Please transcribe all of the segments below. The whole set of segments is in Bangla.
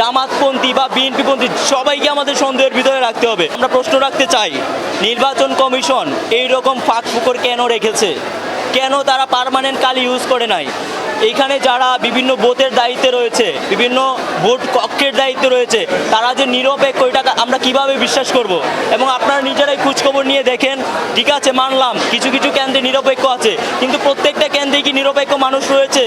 জামাতপন্থী বা বিএনপিপন্থী সবাইকে আমাদের সন্দেহের ভিতরে রাখতে হবে। আমরা প্রশ্ন রাখতে চাই, নির্বাচন কমিশন এই রকম ফাঁক ফুকর কেন রেখেছে? কেন তারা পারমানেন্ট কালি ইউজ করে নাই? এইখানে যারা বিভিন্ন বোথের দায়িত্বে রয়েছে, বিভিন্ন ভোট কক্ষের দায়িত্বে রয়েছে, তারা যে নিরপেক্ষ এটা আমরা কীভাবে বিশ্বাস করব? এবং আপনারা নিজেরাই খোঁজখবর নিয়ে দেখেন, ঠিক আছে, মানলাম, কিছু কিছু কেন্দ্রে নিরপেক্ষ আছে, কিন্তু প্রত্যেকটা কেন্দ্রে কি নিরপেক্ষ মানুষ রয়েছে?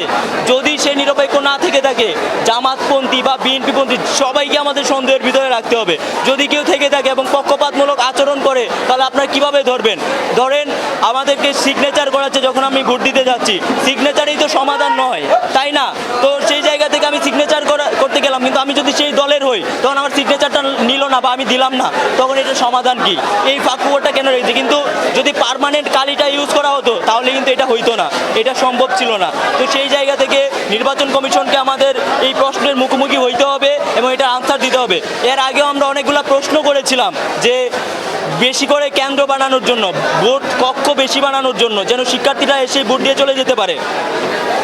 যদি সে নিরপেক্ষ না থেকে থাকে, জামাতপন্থী বা বিএনপিপন্থী, সবাইকে আমাদের সন্দেহের ভিতরে রাখতে হবে। যদি কেউ থেকে থাকে এবং পক্ষপাতমূলক আচরণ করে, তাহলে আপনারা কীভাবে ধরবেন? ধরেন, আমাদেরকে সিগনেচার করাচ্ছে যখন আমি ভোট দিতে যাচ্ছি সিগনেচারেই তো সমাধান নয়, তাই না? তো সেই জায়গা থেকে আমি সিগনেচার করতে গেলাম, কিন্তু আমি যদি সেই দলের হই, তখন আমার সিগনেচারটা নিল না বা আমি দিলাম না, তখন এটা সমাধান কি? এই ফাঁকুয়াটা কেন রয়েছে? কিন্তু যদি পার্মানেন্ট কালিটা ইউজ করা হতো, তাহলে কিন্তু এটা হইতো না, এটা সম্ভব ছিল না। তো সেই জায়গা থেকে নির্বাচন কমিশনকে আমাদের এই প্রশ্নের মুখোমুখি হইতে হবে এবং এটা আনসার দিতে হবে। এর আগেও আমরা অনেকগুলো প্রশ্ন করেছিলাম যে বেশি করে কেন্দ্র বানানোর জন্য, ভোট কক্ষ বেশি বানানোর জন্য, যেন শিক্ষার্থীরা এসে ভোট দিয়ে চলে যেতে পারে।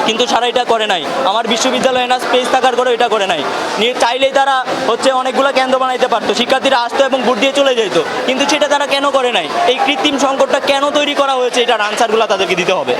কিন্তু সারা এটা করে নাই। আমার বিশ্ববিদ্যালয়ে না স্পেস থাকার করে এটা করে নাই। নিয়ে চাইলেই তারা হচ্ছে অনেকগুলো কেন্দ্র বানাইতে পারতো। শিক্ষার্থীরা আসতো এবং ভোট দিয়ে চলে যেত। কিন্তু সেটা তারা কেন করে নাই? এই কৃত্রিম সংকটটা কেন তৈরি করা হয়েছে? এটার আনসারগুলো তাদেরকে দিতে হবে।